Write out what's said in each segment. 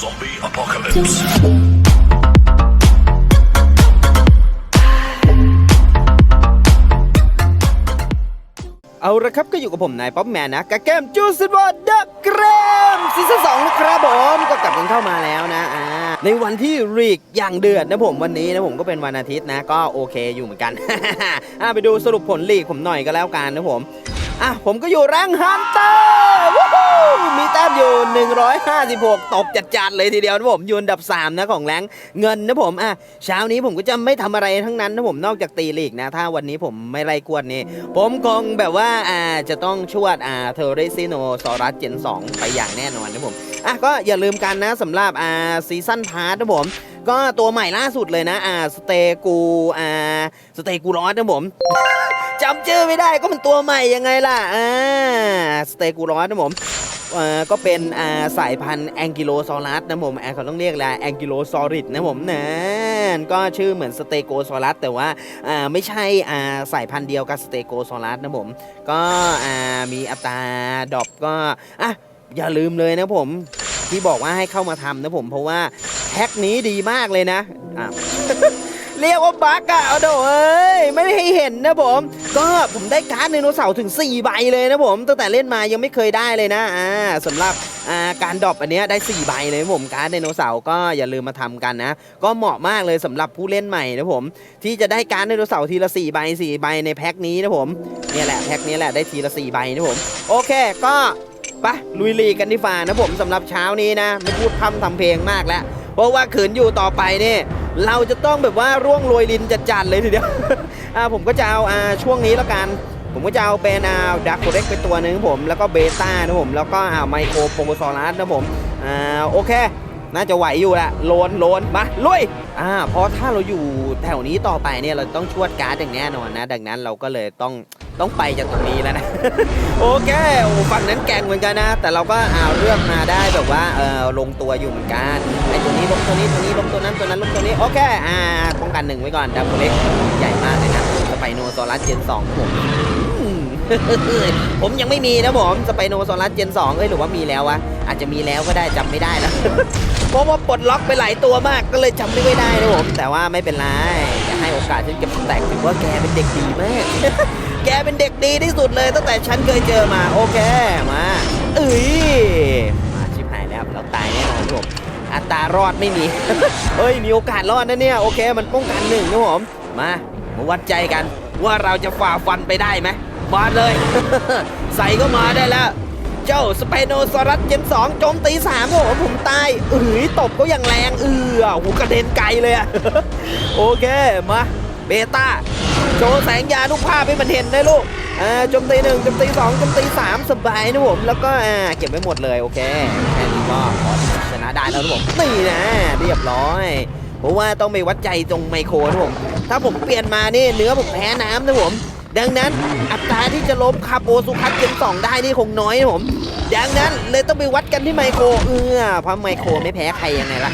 Zombie apocalypse. เอาละครับก็อยู่กับผมนายป๊อปแมนนะกับเกมจูสิบอดดักเกรมซีซั่นสองนะครับผมก็กลับกันเข้ามาแล้วนะอ่าในวันที่รีกอย่างเดือดนะผมวันนี้นะผมก็เป็นวันอาทิตย์นะ ก็โอเคอยู่เหมือนกัน อ่าไปดูสรุปผลลีกผมหน่อยก็แล้วกันนะผม อะผมก็อยู่แรงฮันเตอร์มีแต้มอยู่ 156 ตบจัดๆเลยทีเดียวนะผมยืนอันดับ 3 นะของแรงเงินนะผมอะเช้านี้ผมก็จะไม่ทำอะไรทั้งนั้นนะผมนอกจากตีลีกนะ ถ้าวันนี้ผมไม่ไล่กวนนี่ผมคงแบบว่าอ่าจะต้องชวดอ่าเทอริซิโนซอรัสเจน 2 ไปอย่างแน่นอนนะผมอะก็อย่าลืมกันนะสำหรับอ่าซีซั่นพาร์ทนะผมก็ตัวใหม่ล่าสุดเลยนะ อ่า สเตกู อ่า สเตกูรอสนะผม จำชื่อไม่ได้ก็มันตัวใหม่ยังไงล่ะอ่าสเตกูรอสนะผมเอ่อก็เป็นอ่าสายพันธุ์แองกิโลซอรัสนะผมอ่าเขาต้องเรียกอะไรแองกิโลซอริดนะผมนะก็ชื่อเหมือนสเตโกซอรัสแต่ว่าอ่าไม่ใช่อ่าสายพันธุ์เดียวกับสเตโกซอรัสนะผม ก็อ่ามีอัตราดอปก็อะอย่าลืมเลยนะผมที่บอกว่าให้เข้ามาทำนะผมเพราะว่าแพ็คนี้ดีมากเลยนะอะ เรียกว่าบั๊กอะเอาโดเอ้ยไม่ได้ให้เห็นนะผม ก็ผมได้การ์ดไดโนเสาร์ถึง 4 ใบเลยนะผม ตั้งแต่เล่นมายังไม่เคยได้เลยนะอ่าสำหรับอ่าการดรอปอันเนี้ยได้ 4 ใบเลยนะผมการ์ดไดโนเสาร์ก็อย่าลืมมาทำกันนะ ก็เหมาะมากเลยสำหรับผู้เล่นใหม่นะผม ที่จะได้การ์ดไดโนเสาร์ทีละ 4 ใบ 4 ใบในแพ็คนี้นะผมเนี่ยแหละแพ็คนี้แหละได้ทีละ 4 ใบนะผมโอเคก็ไปลุยลีกกันดีฟ้านะผมสำหรับเช้านี้นะ ไม่พูดพร่ำทำเพลงมากแล้ว เพราะว่าขืนอยู่ต่อไปเนี่ยเราจะต้องแบบว่าร่วงโรยลินจัดๆเลยทีเดียวอ่าผมก็จะเอาอ่าช่วงนี้แล้วกัน ผมก็จะเอาเป็นอ่าดักโคเด็กไปตัวหนึ่งผมแล้วก็เบต้านะผมแล้วก็อ่าไมโครโปรโซอรัสนะผมอ่าโอเคน่าจะไหวอยู่แหละโลนโลนมาลุยอ่าเพราะถ้าเราอยู่แถวนี้ต่อไปเนี่ยเราต้องชวดการ์ดอย่างแน่นอนนะ ดังนั้นเราก็เลยต้อง ต้องไปจากตรงนี้แล้วนะ โอเคโอ้ฝั่งนั้นแก่งเหมือนกันนะ แต่เราก็เอาเลือกมาได้แบบว่าเออลงตัวอยู่เหมือนกันไอ้ตัวนี้ลงตัวนี้ตัวนี้ลงตัวนั้นตัวนั้นลงตัวนี้โอเคอ่าป้องกันหนึ่งไว้ก่อนดับเบิลเล็กใหญ่มากเลยนะสไปโนโซอรัสเจนสองผมอืมผมยังไม่มีนะผมสไปโนโซอรัสเจน2เอ้ยหรือว่ามีแล้ววะอาจจะมีแล้วก็ได้จำไม่ได้แล้วเพราะว่าปลดล็อกไปหลายตัวมากก็เลยจำไม่ได้นะผมแต่ว่าไม่เป็นไรจะให้โอกาสฉันเก็บแตกถือว่าแกเป็นเด็กดีมาก แกเป็นเด็กดีที่สุดเลยตั้งแต่ฉันเคยเจอมาโอเคมาเอ้ยมาชิบหายแล้วเราตายแน่นอนผมอัตรารอดไม่มีเฮ้ยมีโอกาสรอดนะเนี่ยโอเค มันป้องกันหนึ่งนะผมมามาวัดใจกันว่าเราจะฝ่าฟันไปได้ไหมมาเลย ใส่ก็มาได้แล้วเจ้าสไปโนซอรัสเจนสองโจมตีสามโอ้โหผมตายเอ้ยตบก็อย่างแรงเออหูกระเด็นไกลเลยอะโอเค มา เบต้าโชว์แสงยานุภาพให้มันเห็นได้ลูกอ่าจมตีหนึ่งจมตีสองจมตีสามสบายนะผม แล้วก็อ่าเก็บไว้หมดเลยโอเคแค่นี้ก็พอชนะได้แล้วนะผมนี่นะ เรียบร้อยเพราะว่าต้องไปวัดใจตรงไมโครนะผมถ้าผมเปลี่ยนมานี่เนื้อผมแพ้น้ำนะผมดังนั้นอัตราที่จะล้มคาโปสุคัสเจนสองได้นี่คงน้อยนะผม ดังนั้นเลยต้องไปวัดกันที่ไมโคร เออเพราะไมโครไม่แพ้ใครยังไงล่ะ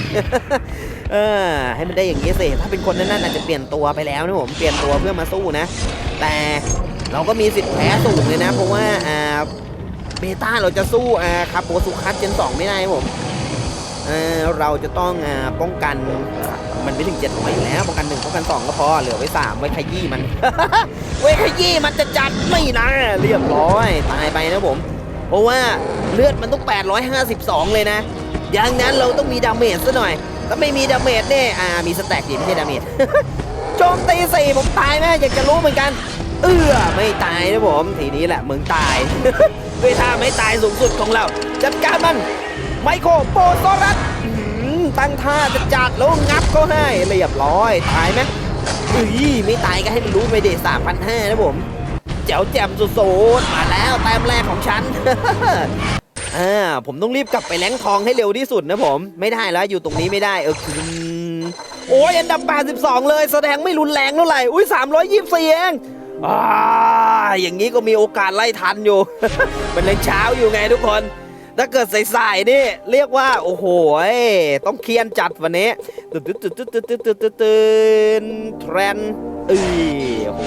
เออ ให้มันได้อย่างนี้สิ ถ้าเป็นคนนั้นๆอาจจะเปลี่ยนตัวไปแล้วนะผม เปลี่ยนตัวเพื่อมาสู้นะ แต่เราก็มีสิทธิ์แพ้สูงเลยนะ เพราะว่าอ่าเบต้าเราจะสู้อ่าคาโปสุคัสเจนสองไม่ได้ผมเออเราจะต้องอ่าป้องกันมันไม่ถึงเจ็ดร้อยอยู่แล้วป้องกันหนึ่งป้องกันสองก็พอเหลือไว้สามไว้ขยี้มัน ไว้ขยี้มันจะจัดไม่นะเรียบร้อยตายไปนะผม เพราะว่าเลือดมันต้อง 852 เลยนะดังนั้นเราต้องมีดาเมจซะหน่อย ถ้าไม่มีดาเมจเนี่ยอ่ามีสแต็กดิไม่ใช่ดาเมจโจมตีสี่ผมตายไหมอยากจะรู้เหมือนกัน เอื้อไม่ตายนะผมทีนี้แหละมึงตายด้วยท่าไม่ตายสูงสุดของเรา จัดการมันไมโครโปโซรัสตั้งท่าจะจัดแล้วงับก็ให้เรียบร้อยตายไหมเอ้ยไม่ตายก็ให้มันรู้ไปเดสามพันห้านะผมแจ๋วแจ่มสุดๆมาแล้วแต้มแรกของฉัน อ่าผมต้องรีบกลับไปแล้งทองให้เร็วที่สุดนะผม ไม่ได้แล้วอยู่ตรงนี้ไม่ได้เออคือโอ้ยอันดับ 82 เลย แสดงไม่รุนแรงเท่าไหร่อุ้ย324เองอ่าอย่างนี้ก็มีโอกาสไล่ทันอยู่มันยังเช้าอยู่ไงทุกคนถ้าเกิดสายๆนี่เรียกว่า โอ้โหต้องเคียนจัดวันนี้ตื่นตื่นตื่นตื่นตื่นตื่นตื่นตื่นเทรนเอ้ยโอ้โห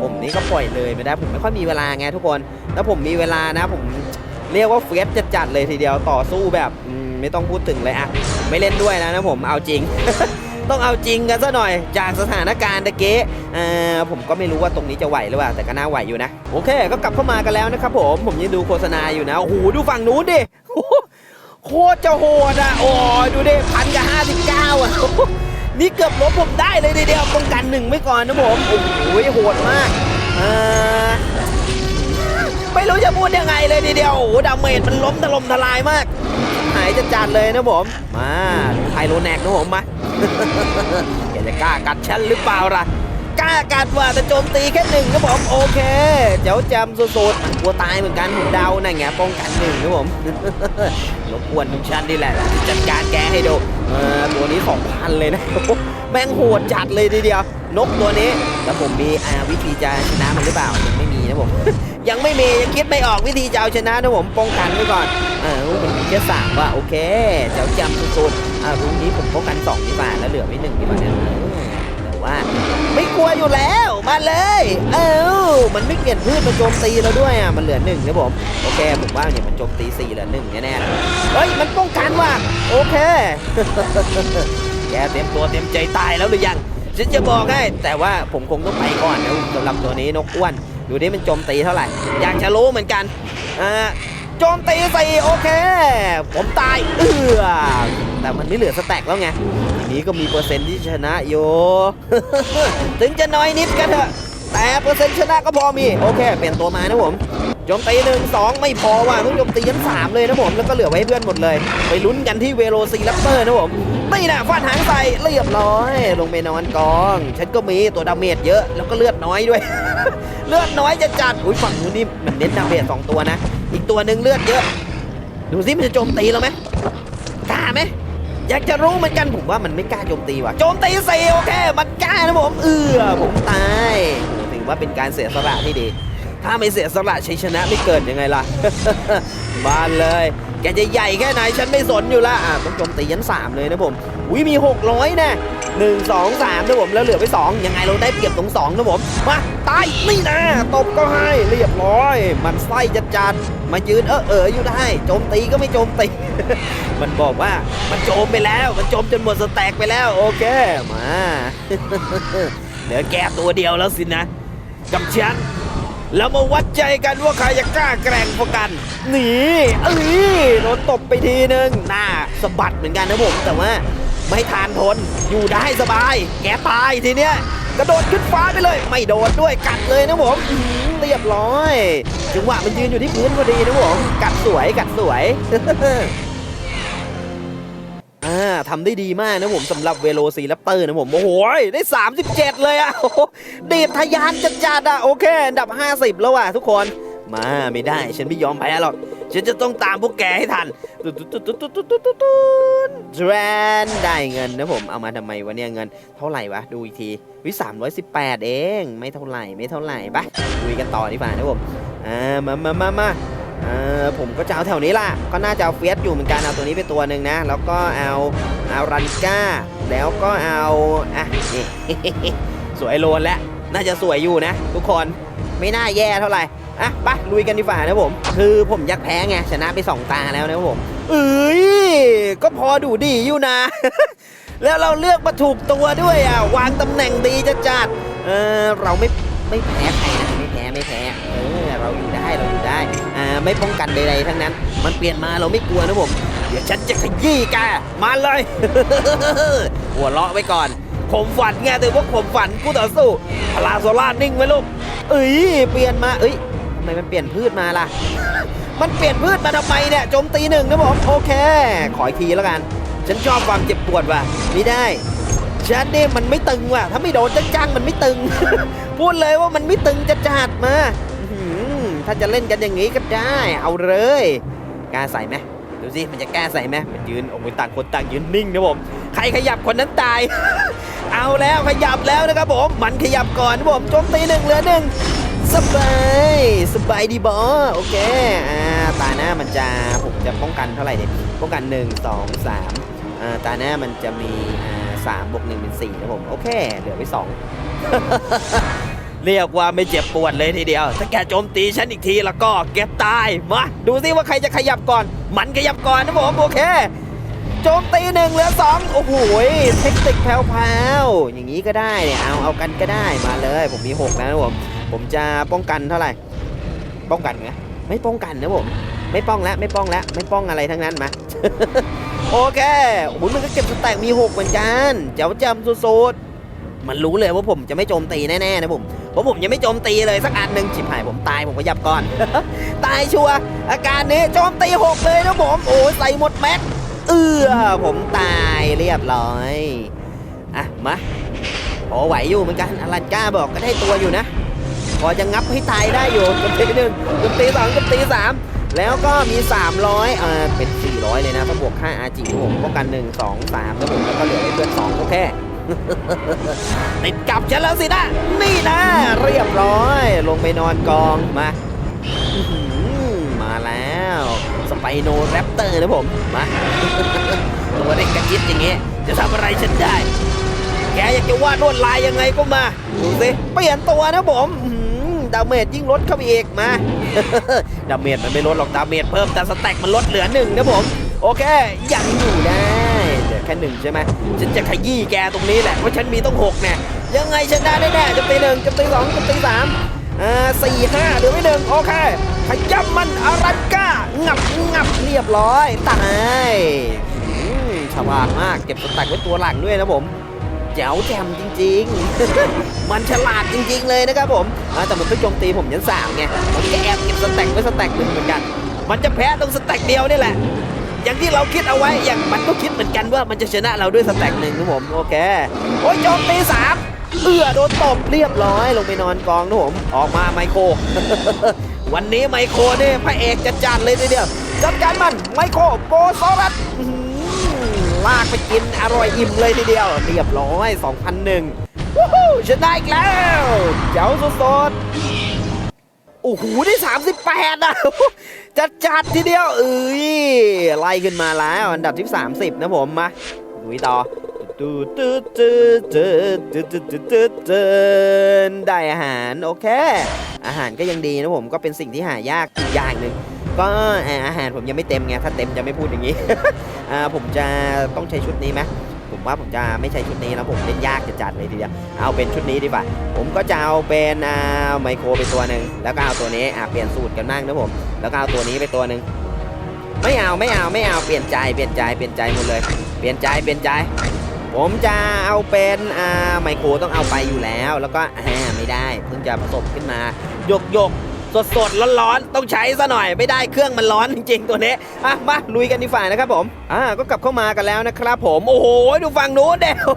ผมนี่ก็ปล่อยเลยไม่ได้ผมไม่ค่อยมีเวลาไงทุกคนถ้าผมมีเวลานะผม เรียกว่าเฟสจะจัดๆเลยทีเดียวต่อสู้แบบไม่ต้องพูดถึงเลยอะไม่เล่นด้วยแล้วนะผมเอาจริง ต้องเอาจริงกันซะหน่อย จากสถานการณ์ตะเกีเอ่อผมก็ไม่รู้ว่าตรงนี้จะไหวหรือเปล่าแต่ก็น่าไหวอยู่นะ โอเค ก็กลับเข้ามากันแล้วนะครับผมผมยังดูโฆษณาอยู่นะโอ้โหดูฝั่งนู้นดิโคตรจะโหดอะโอ้ดูดิพันกับห้าสิบเก้าอะนี่เกือบลบผมได้เลยทีเดียวป้องกันหนึ่งไว้ก่อนนะผมโอ้โหโหดมากอ่อ ไม่รู้จะพูดยังไงเลยทีเดียวโอ้โหดาเมจมันล้มถล่มทลายมาก หายจะจัดเลยนะผม มาไทโรแนกนะผมมาแกจะกล้ากัดฉันหรือเปล่าล่ะกล้ากัดว่าแต่โจมตีแค่หนึ่งนะผมโอเค เจ้าจำสุดๆมันกลัวตายเหมือนกันผมเดานั่นไงป้องกันหนึ่งนะผมรบกวนทุกชั้นนี่แหละ จัดการแกให้ดูเออตัวนี้2,000เลยนะแม่งโหดจัดเลยทีเดียวนกตัวนี้ แล้วผมมีอาวิธีจะชนะมันหรือเปล่ายังไม่มีนะผม ยังไม่มียังคิดไม่ออกวิธีจะเอาชนะนะผมป้องกันไว้ก่อนเออมันมีแค่สามว่าโอเคเจ้าจำสุดๆอ่ารุ่นนี้ผมป้องกันสองดีกว่าแล้วเหลือไว้หนึ่งดีกว่าเนี่ยเออแต่ว่าไม่กลัวอยู่แล้วมาเลย เอ้ามันไม่เปลี่ยนพืชมาโจมตีเราด้วยอะมันเหลือหนึ่งนะผมโอเคผมว่าเนี่ยมันโจมตีสี่เหลือหนึ่งแน่ๆเลยเฮ้ยมันป้องกันว่ะโอเคแกเตรียมตัวเตรียมใจตายแล้วหรือยังฉันจะบอกให้แต่ว่าผมคงต้องไปก่อนนะสำหรับตัวนี้นกอ้วน ดูดิมันโจมตีเท่าไหร่ อยากจะรู้เหมือนกันอ่าโจมตีสี่โอเค ผมตายเอือแต่มันไม่เหลือสแต็กแล้วไงทีนี้ก็มีเปอร์เซ็นต์ที่ชนะโยถึงจะน้อยนิดกันเถอะแต่เปอร์เซ็นต์ชนะก็พอมี โอเค เปลี่ยนตัวมานะผม โจมตีหนึ่งสองไม่พอว่ะต้องโจมตียันสามเลยนะผมแล้วก็เหลือไว้ให้เพื่อนหมดเลย ไปลุ้นกันที่เวโรซีแรปเตอร์นะผมไม่นะฟาดหางใส่เรียบร้อย ลงไปนอนกอง ฉันก็มีตัวดาเมจเยอะแล้วก็เลือดน้อยด้วย เลือดน้อยจะจัดอุ้ยฝั่งนู้นนี่มันเน้นดาเมจสองตัวนะ อีกตัวหนึ่งเลือดเยอะ ดูสิมันจะโจมตีเราไหมกล้าไหมอยากจะรู้เหมือนกันผมว่ามันไม่กล้าโจมตีว่ะโจมตีสี่โอเคมันกล้านะผมเอือผมตายถือว่าเป็นการเสียสละที่ดี ถ้าไม่เสียสละชัยชนะไม่เกิดยังไงล่ะ บ้านเลย แกจะใหญ่แค่ไหนฉันไม่สนอยู่ละอะต้องโจมตียันสามเลยนะผมอุ้ยมี 600นะหนึ่งสองสามนะผมแล้วเหลือไปสองยังไงเราได้เปรียบตรงสองนะผมมาตายนี่นะตบก็ให้เรียบร้อย มันไส้จัดจัดมายืนเออเอออยู่ได้โจมตีก็ไม่โจมตีมันบอกว่ามันโจมไปแล้วมันโจมจนหมดสแต็กไปแล้วโอเคมาเหลือแกตัวเดียวแล้วสินะกับฉัน แล้วมาวัดใจกันว่าใครจะกล้าแกร่งกว่ากันหนีเอ้ยโดนตบไปทีนึงหน้าสะบัดเหมือนกันนะผมแต่ว่าไม่ทานทนอยู่ได้สบาย แกตายทีเนี้ยกระโดดขึ้นฟ้าไปเลย ไม่โดดด้วยกัดเลยนะผมเรียบร้อยจังหวะมันยืนอยู่ที่พื้นพอดีนะผมกัดสวยกัดสวย ทำได้ดีมากนะผมสำหรับเวโรซีแรปเตอร์นะผม โอ้โห ได้ 37 เลยอะเดบทยานจัดๆอะโอเคอันดับ 50 แล้วอะทุกคนมาไม่ได้ ฉันไม่ยอมแพ้หรอก ฉันจะต้องตามพวกแกให้ทันตุ๊ดตุ๊ดตุ๊ดตุ๊ดตุ๊ดตุ๊ดตุ๊ดแทรนได้เงินนะผมเอามาทำไมวะเนี่ยเงินเท่าไหร่วะ ดูอีกทีวิสามร้อยสิบแปดเอง ไม่เท่าไหร่ไม่เท่าไหร่ปะคุยกันต่อดีกว่านะผมอ่ามามามามด เออผมก็จะเอาแถวนี้ล่ะ ก็น่าจะเอาเฟียสอยู่เหมือนกันเอาตัวนี้ไปตัวหนึ่งนะ แล้วก็เอาเอารันก้า แล้วก็เอาอะนี่ สวยโลนแล้วน่าจะสวยอยู่นะ ทุกคนไม่น่าแย่เท่าไหร่อะไปลุยกันดีกว่านะผม คือผมยากแพ้ไงชนะไปสองตาแล้วนะผมเอ้ยก็พอดูดีอยู่นะ แล้วเราเลือกมาถูกตัวด้วยอะวางตำแหน่งดีจะจัดเออเราไม่ไม่แพ้ใครนะไม่แพ้ไม่แพ้เออเราอยู่ ได้เราอยู่ได้อ่าไม่ป้องกันใดๆทั้งนั้น มันเปลี่ยนมาเราไม่กลัวนะผม เดี๋ยวฉันจะขยี้แกมาเลย หัวเราะไว้ก่อน ผมฝันไงแต่ว่าผมฝันกูต่อสู้พลาโซล่านิ่งไว้ลูกเอ้ยเปลี่ยนมาเอ้ยทำไมมันเปลี่ยนพืชมาล่ะ มันเปลี่ยนพืชมาทำไมเนี่ยโจมตีหนึ่งนะผมโอเค ขออีกทีแล้วกัน ฉันชอบความเจ็บปวดว่ะไม่ได้ฉันเนี่ยมันไม่ตึงว่ะ ถ้าไม่โดนจังๆมันไม่ตึง พูดเลยว่ามันไม่ตึงจะจัดมา ถ้าจะเล่นกันอย่างนี้ก็ได้ เอาเลยกล้าใส่ไหมดูสิมันจะกล้าใส่ไหมมันยืนโอ้ยต่างคนต่างยืนนิ่งนะผมใครขยับคนนั้นตาย เอาแล้วขยับแล้วนะครับผม มันขยับก่อนผมโจมตีหนึ่งเหลือหนึ่งสบายสบายดีบอโอเคอ่าตาหน้ามันจะผมจะป้องกันเท่าไหร่เนี่ยป้องกันหนึ่งสองสามอ่าตาหน้ามันจะมีอ่าสามบวกหนึ่งเป็นสี่นะผมโอเค เหลือไปสอง เรียกว่าไม่เจ็บปวดเลยทีเดียว ถ้าแกโจมตีฉันอีกทีแล้วก็แกตาย มาดูซิว่าใครจะขยับก่อน มันขยับก่อนนะผมโอเค โจมตีหนึ่งเหลือสองโอ้โหเทคนิคแผ่วๆอย่างนี้ก็ได้เนี่ยเอาเอากันก็ได้มาเลย ผมมีหกแล้วนะผมผมจะป้องกันเท่าไหร่ ป้องกันไหมไม่ป้องกันนะผมไม่ป้องแล้วไม่ป้องแล้วไม่ป้องอะไรทั้งนั้นมาโอเคโอ้โหมันก็เก็บสแต็กมีหกเหมือนกันเจ้าจำสุดๆมันรู้เลยว่าผมจะไม่โจมตีแน่ๆนะผม เพราะผมยังไม่โจมตีเลยสักอันหนึ่งชิบหายผมตายผมก็ยับก่อน ตายชัวอาการนี้โจมตีหกเลยนะผมโอ้ยใส่หมดแม็กเอือผมตายเรียบร้อยอะมาพอไหวอยู่เหมือนกันอลันก้าบอกก็ได้ตัวอยู่นะพอจะงับให้ตายได้อยู่จมตีหนึ่งจมตีสองจมตีสามแล้วก็มี 300อ่าเป็น 400 เลยนะถ้าบวกค่าอาจีผมป้องกัน 1 2 3แล้วผมแล้วก็เหลือให้เพื่อน2โอเค ติดกับฉันแล้วสินะ นี่นะ เรียบร้อย ลงไปนอนกองมามาแล้วสไปโนแรปเตอร์นะผม มาตัวเด็กกระจิตอย่างเงี้ยจะทำอะไรฉันได้ แกอยากจะวาดลวดลายยังไงก็มา ดูสิเปลี่ยนตัวนะผมดาเมจยิ่งลดเข้าไปอีกมาดาเมจมันไม่ลดหรอกดาเมจเพิ่มแต่สแต็กมันลดเหลือหนึ่งนะผม โอเคยังอยู่ได้เหลือ แค่หนึ่งใช่ไหมฉันจะขยี้แกตรงนี้แหละเพราะฉันมีต้องหกเนี่ยยังไงชนะได้แน่จะตีหนึ่งจะตีสองจะตีสามอ่าสี่ห้าเหลือไม่หนึ่งโอเคขย้ำมันอารันก้างับงับเรียบร้อยตายอืมฉลาดมากเก็บสแต็กไว้ตัวหลังด้วยนะผมแจ๋วแจ่มจริง ๆ มันฉลาดจริง ๆ เลยนะครับผม แต่มันไปโจมตีผมยันสามไงผมก็แอบเก็บสแต็กไว้สแต็กหนึ่งเหมือนกัน มันจะแพ้ตรงสแต็กเดียวนี่แหละ อย่างที่เราคิดเอาไว้อย่างมันก็คิดเหมือนกันว่ามันจะชนะเราด้วยสแต็กหนึ่งครับผมโอเคโอ้ยโจมตีสามเอื้อโดนตบเรียบร้อยลงไปนอนกองนะผมออกมาไมโคร วันนี้ไมโครเนี่ยพระเอกจะจัดเลยทีเดียวจัดการมันไมโครโปโซรัสลากไปกินอร่อยอิ่มเลยทีเดียว เรียบร้อย 2001วู้ฮู้ชนะอีกแล้ว เจ๋วสุดๆ โอ้โหที่38นะจัดจัดทีเดียวเอ้ยไล่ขึ้นมาแล้วอันดับที่30 นะผมมาดูต่อได้อาหารโอเค อาหารก็ยังดีนะผมก็เป็นสิ่งที่หายากอีกอย่างหนึ่งก็อาหารผมยังไม่เต็มไงถ้าเต็มจะไม่พูดอย่างนี้ผมจะต้องใช้ชุดนี้ไหม ว่าผมจะไม่ใช้ชุดนี้แล้วผมเล่นยากจะจัดเลยทีเดียวเอาเป็นชุดนี้ดีกว่า ผมก็จะเอาเป็นอ่าไมโครไปตัวหนึ่งแล้วก็เอาตัวนี้อ่าเปลี่ยนสูตรกันบ้างนะผมแล้วก็เอาตัวนี้ไปตัวหนึ่งไม่เอาไม่เอาไม่เอาเปลี่ยนใจเปลี่ยนใจเปลี่ยนใจหมดเลย เปลี่ยนใจเปลี่ยนใจ ผมจะเอาเป็นอ่าไมโครต้องเอาไปอยู่แล้ว แล้วก็อ่าไม่ได้เพิ่งจะผสมขึ้นมาหยกหยก สดสดร้อนร้อนๆต้องใช้ซะหน่อยไม่ได้เครื่องมันร้อนจริงๆตัวนี้อะมาลุยกันดีฝ่ายนะครับผมอ่าก็กลับเข้ามากันแล้วนะครับผมโอ้โหดูฝั่งนู้นเดียว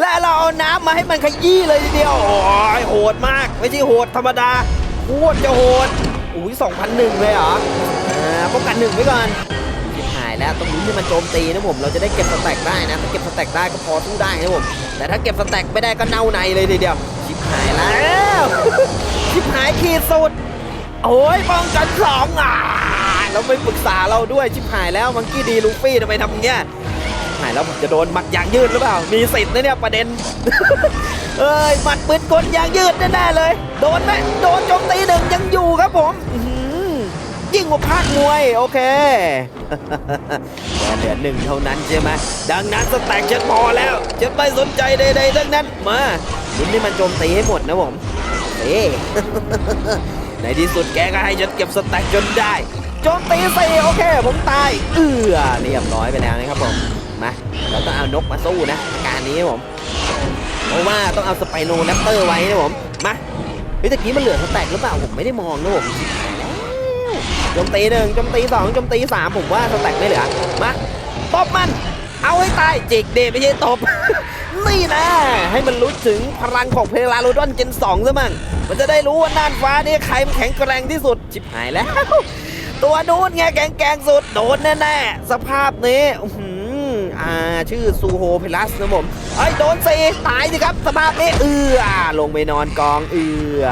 และเราเอาน้ำมาให้มันขยี้เลยทีเดียวโอ้ยโหดมาก ไม่ใช่โหดธรรมดาโคตรจะโหดอุ้ย2,001เลยเหรออ่าป้องกันหนึ่งไว้ก่อนชิบหายแล้วตรงนี้ที่มันโจมตีนะผมเราจะได้เก็บสแต็กได้นะถ้าเก็บสแต็กได้ก็พอสู้ได้นะผมแต่ถ้าเก็บสแต็กไม่ได้ก็เน่าในเลยทีเดียว ชิบหายแล้ว ชิบหายขีดสุด โอ้ยป้องกันสองอะแล้วไม่ปรึกษาเราด้วยชิบหายแล้วมังกี้ดีลูฟี่ทำไมทำเงี้ยหายแล้วผมจะโดนหมัดยางยืดหรือเปล่า มีสิทธิ์นะเนี่ยประเด็น เอ้ยหมัดปืนกลยางยืดแน่ๆเลย โดนไหมโดนโจมตีหนึ่งยังอยู่ครับผม ยิ่งกว่าภาคมวย โอเคแค่เหลือหนึ่งเท่านั้นใช่ไหมดังนั้นสแต็กฉันพอแล้วฉันไม่สนใจใดๆทั้งนั้นมาลุนนี่มันโจมตีให้หมดนะผมเอ๊ในที่สุดแกก็ให้ฉันเก็บสแต็กจนได้โจมตีสี่โอเค ผมตายเอือเรียบร้อยไปแล้วนะครับผมมาเราต้องเอานกมาสู้นะการนี้ผมเพราะว่าต้องเอาสไปโนแรปเตอร์ไว้นะผมมาเฮ้ยตะกี้มันเหลือสแต็กหรือเปล่าผมไม่ได้มองนะผม จมตีหนึ่งจมตีสองจมตีสามผมว่าสแต็กไม่เหลือ มาตบมัน เอาให้ตายจิกเดไม่ใช่ตบ นี่นะ ให้มันรู้ถึงพลังของเพลาโรดอนเจน2ซะมั่งมันจะได้รู้ว่าน่านฟ้านี่ใครมันแข็งแกร่งที่สุดชิบหายแล้ว ตัวนู้นไงแกงแกงสุดโดนแน่ๆสภาพนี้อื้อหืออ่าชื่อซูโฮเพลัสนะผมไอ้ยโดนสีตายสิครับสภาพนี้เอือลงไปนอนกองเอือ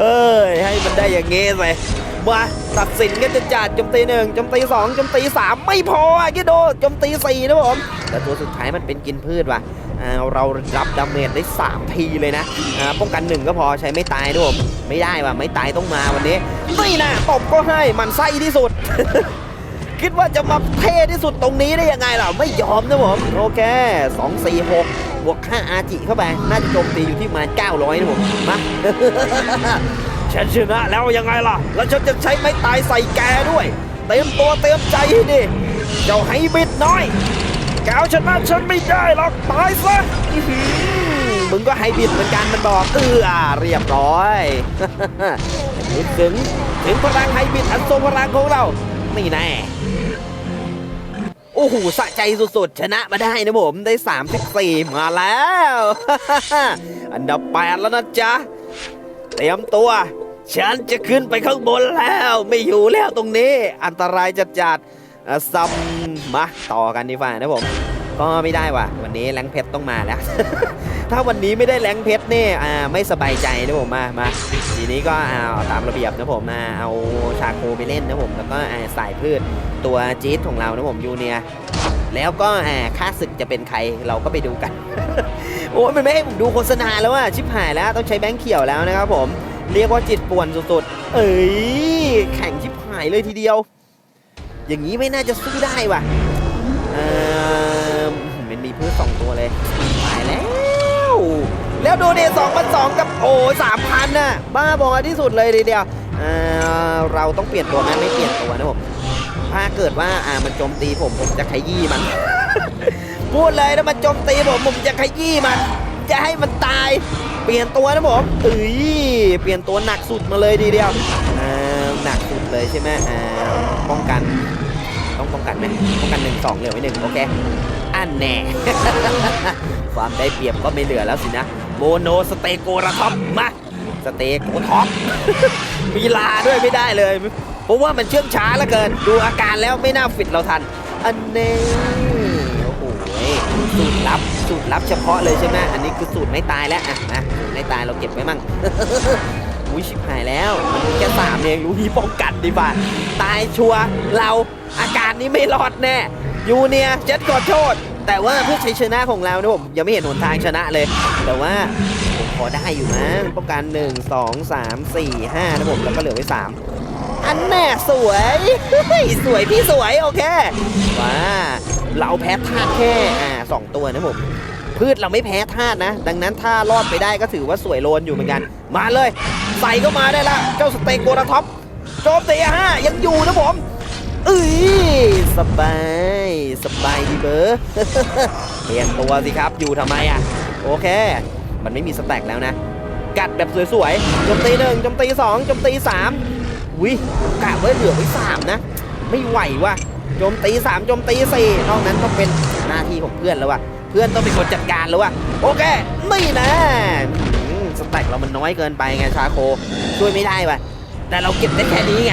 เอ้ยให้มันได้อย่างงี้สิมาตัดสินกันจะจัดโจมตีหนึ่งโจมตีสองโจมตีสามไม่พออะกิโดโจมตีสี่นะผมแต่ตัวสุดท้ายมันเป็นกินพืชว่ะเรารับดาเมจได้ 3 ทีเลยนะป้องกันหนึ่งก็พอใช้ไม่ตายด้วยผมไม่ได้ว่ะไม่ตายต้องมาวันนี้ ไม่นะตบก็ให้มันไส้ที่สุด คิดว่าจะมาเท่ที่สุดตรงนี้ได้ยังไงล่ะ ไม่ยอมนะผม โอเค 2 4 6 บวก5อาจิเข้าไป น่าจะโจมตีอยู่ที่ประมาณ900นะผม มาฉันชนะแล้วยังไงล่ะ แล้วฉันจะใช้ไม้ตายใส่แกด้วย เตรียมตัวเตรียมใจให้ดีเจ้าไฮบิดน้อย แกเอาชนะฉันไม่ได้หรอกตายซะมึงก็ไฮบิดเหมือนกันมันบอกเออเรียบร้อยนึกถึงถึงพลังไฮบิดอันทรงพลังของเรา นี่แน่โอ้โหสะใจสุดๆ ชนะมาได้นะผมได้ 34 มาแล้ว อันดับ 8 แล้วนะจ๊ะ เตรียมตัว ฉันจะขึ้นไปข้างบนแล้ว ไม่อยู่แล้วตรงนี้ อันตรายจัดจัดๆซัมมาต่อกันดีกว่านะผม ก็ไม่ได้ว่ะ วันนี้แรงเพชรต้องมาแล้ว ถ้าวันนี้ไม่ได้แรงเพชรเนี่ยอ่าไม่สบายใจนะผมมามาทีนี้ก็เอาตามระเบียบนะผมมาเอาชาโคไปเล่นนะผมแล้วก็อ่าสายพืชตัวจี๊ดของเรานะผมยูเนียแล้วก็อ่าค่าศึกจะเป็นใครเราก็ไปดูกัน โอ้ยมันไม่ให้ผมดูโฆษณาแล้วอะชิบหายแล้วต้องใช้แบงค์เขียวแล้วนะครับผม เรียกว่าจิตป่วนสุดๆ เอ้ยแข่งชิบหายเลยทีเดียว อย่างนี้ไม่น่าจะสู้ได้ว่ะเออ เลยตายแล้ว แล้วโดเนทสองพันสองกับโอ้สามพันน่ะ บ้าบอที่สุดเลยทีเดียวเเราต้องเปลี่ยนตัวไหมไม่เปลี่ยนตัวนะผม ถ้าเกิดว่าอ่ามันโจมตีผมผมจะขยี้มัน พูดเลยถ้ามันโจมตีผมผมจะขยี้มัน จะให้มันตาย เปลี่ยนตัวนะผมเอ้ยเปลี่ยนตัวหนักสุดมาเลยทีเดียวหนักสุดเลยใช่ไหมอ่าป้องกัน ต้องป้องกันไหมป้องกันหนึ่งสองเหลือไว้หนึ่งโอเค อันแน่ ความได้เปรียบก็ไม่เหลือแล้วสินะ โมโนสเตโกระท็อปมาสเตโกท็อปมีลาด้วยไม่ได้เลย เพราะว่ามันเชื่องช้าเหลือเกิน ดูอาการแล้วไม่น่าฟิตเราทัน อันนี้โอ้โหสูตรลับสูตรลับเฉพาะเลยใช่ไหมอันนี้คือสูตรไม่ตายแล้วอะนะสูตรไม่ตายเราเก็บไว้มั่งอุ้ยชิบหายแล้ว มันแค่สามเองรู้ที่ป้องกันดีกว่าตายชัวเราอาการนี้ไม่รอดแน่ ยูเนียเจ็ดขอดโทษ แต่ว่าเพื่อชัยชนะของเราเนี่ยผมยังไม่เห็นหนทางชนะเลย แต่ว่าผมพอได้อยู่มั้งป้องกัน1 2 3 4 5นะผมแล้วก็เหลือไว้3อันแน่สวยสวยพี่สวยโอเคว้าเราแพ้ธาตุแค่อ่าสองตัวนะผมพืชเราไม่แพ้ธาตุนะ ดังนั้นถ้ารอดไปได้ก็ถือว่าสวยโลนอยู่เหมือนกัน มาเลย ใส่เข้ามาได้ละ เจ้าสเต็กโกระท็อปโจมตีห้ายังอยู่นะผม เอ้ยสบายสบายดีเบอร์เปลี่ยนตัวสิครับอยู่ทำไมอะ โอเค มันไม่มีสแต็กแล้วนะ กัดแบบสวยๆโจมตีหนึ่งโจมตีสองโจมตีสามวิกะไว้เหลือไว้สามนะ ไม่ไหวว่ะโจมตีสามโจมตีสี่นอกนั้นต้องเป็นหน้าที่ของเพื่อนแล้วว่ะเพื่อนต้องเป็นคนจัดการแล้วว่ะโอเคนี่นะสแต็กเรามันน้อยเกินไปไงชาโค ช่วยไม่ได้ว่ะ แต่เราเก็บได้แค่นี้ไง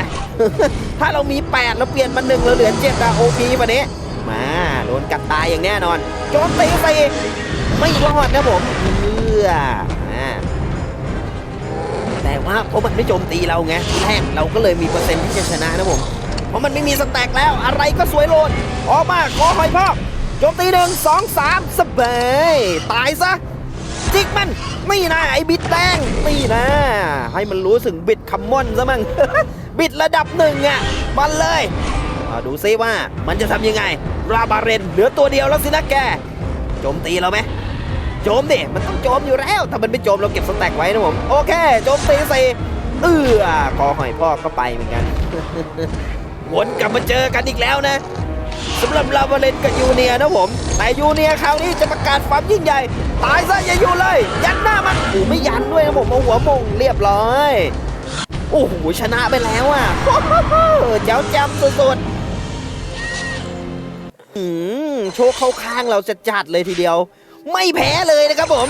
ถ้าเรามี8แล้วเปลี่ยนมาหนึ่งเราเหลือเจ็ดอะโอพีปะเนี้ยมาโดนกัดตายอย่างแน่นอน โจมตีไปไม่รอดนะผมเพื่ออ่าแต่ว่าเพราะมันไม่โจมตีเราไงทีแรกเราก็เลยมีเปอร์เซ็นต์ที่จะชนะนะผม เพราะมันไม่มีสแต็กแล้วอะไรก็สวยโลดออกมาขอหอยพอกโจมตีหนึ่งสองสามสเบยตายซะจิกมัน นี่นะไอ้บิดแดงนี่นะ ให้มันรู้ถึงบิดคัมมอนซะมั่งบิดระดับหนึ่งอะมันเลยเอาดูซิว่ามันจะทำยังไง ราบาเรนเหลือตัวเดียวแล้วสินะแก โจมตีเราไหมโจมดิ มันต้องโจมอยู่แล้ว ถ้ามันไม่โจมเราเก็บสแต็กไว้นะผม โอเค โจมตีสี่เอื้อคอหอยพ่อก็ไปเหมือนกัน วนกลับมาเจอกันอีกแล้วนะสำหรับลาบาเลนกับยูเนียนะผม แต่ยูเนียคราวนี้จะประกาศความยิ่งใหญ่ ตายซะอย่าอยู่เลย ยันหน้ามันโอ้ไม่ยันด้วยนะผมเอาหัวมงเรียบร้อย โอ้โหชนะไปแล้วอะเจ้าจำสุดๆอืมโชคเข้าข้างเราจะจัดเลยทีเดียว ไม่แพ้เลยนะครับผม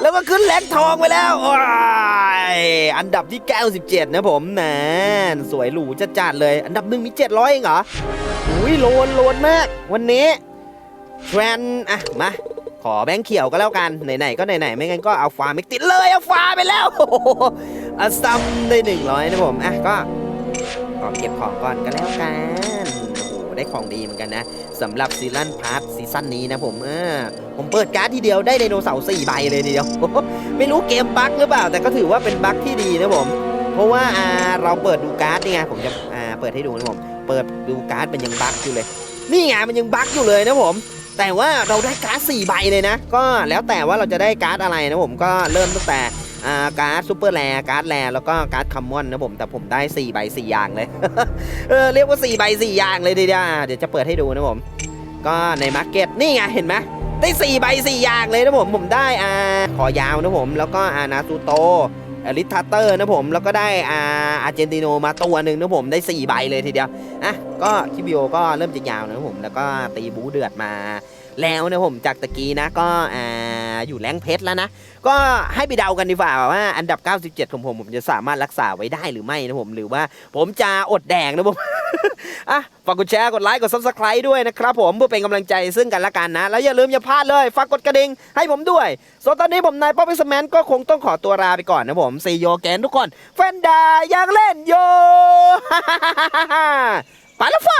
แล้วก็ขึ้นแลงทองไปแล้วว้ายอันดับที่ 97 นะผมนั่นสวยหรูจะจัดเลย อันดับหนึ่งมี 700เองเหรออุ้ยโลนโลนมาก วันนี้ แทรนอะมาขอแบงค์เขียวก็แล้วกัน ไหนๆก็ไหนๆไม่งั้นก็เอาฟ้าร์มิกติดเลยเอาฟ้าไปแล้วอ้โหอะซัมได้100นะผมอะก็ขอเก็บของก่อนก็แล้วกันโอ้โหได้ของดีเหมือนกันนะสำหรับซีซั่นพาร์ทซีซั่นนี้นะผมเออผมเปิดการ์ดทีเดียวได้ไดโนเสาร์4ใบเลยทีเดียว ไม่รู้เกมบั๊กหรือเปล่า แต่ก็ถือว่าเป็นบั๊กที่ดีนะผม เพราะว่าอ่าเราเปิดดูการ์ดนี่ไงผมจะอ่าเปิดให้ดูนะผม เปิดดูการ์ดมันยังบั๊กอยู่เลย นี่ไงมันยังบั๊กอยู่เลยนะผม แต่ว่าเราได้การ์ด4ใบเลยนะ ก็แล้วแต่ว่าเราจะได้การ์ดอะไรนะผมก็เริ่มตั้งแต่อ่าการ์ดซูเปอร์แรการ์ดแรแล้วก็การ์ดคัมมอนนะผมแต่ผมได้4ใบ4อย่างเลยเออเรียกว่า4ใบ4อย่างเลยทีเดียวเดี๋ยวจะเปิดให้ดูนะผม ก็ในมาร์เก็ตนี่ไงเห็นไหมได้4ใบ4อย่างเลยนะผมผมได้อ่าขอยาวนะผม แล้วก็อานาซูโต ลิทัตเตอร์นะผม แล้วก็ได้อาอาร์เจนติโนมาตัวหนึ่งนะผมได้ 4 ใบเลยทีเดียว อะ ก็คลิปวิดีโอก็เริ่มจะยาวนะผม แล้วก็ตีบูเดือดมาแล้วนะผมจากตะกี้นะก็อ่าอยู่แรงเพชรแล้วนะ ก็ให้ไปเดากันดีกว่าว่าอันดับ 97 ของผมผมจะสามารถรักษาไว้ได้หรือไม่นะผม หรือว่าผมจะอดแดงนะผม อะฝากกดแชร์กดไลค์กดซับสไคร b e ด้วยนะครับผมเพื่อเป็นกำลังใจซึ่งกันและกันนะ แล้วอย่าลืมอย่าพลาดเลย ฝากกดกระดิ่งให้ผมด้วยส่วนตอนนี้ผมนายป๊อปปี้สแมนก็คงต้องขอตัวลาไปก่อนนะผมซีโยแกนทุกคนแฟนดาอยากเล่นโย ไปแล้วไฟ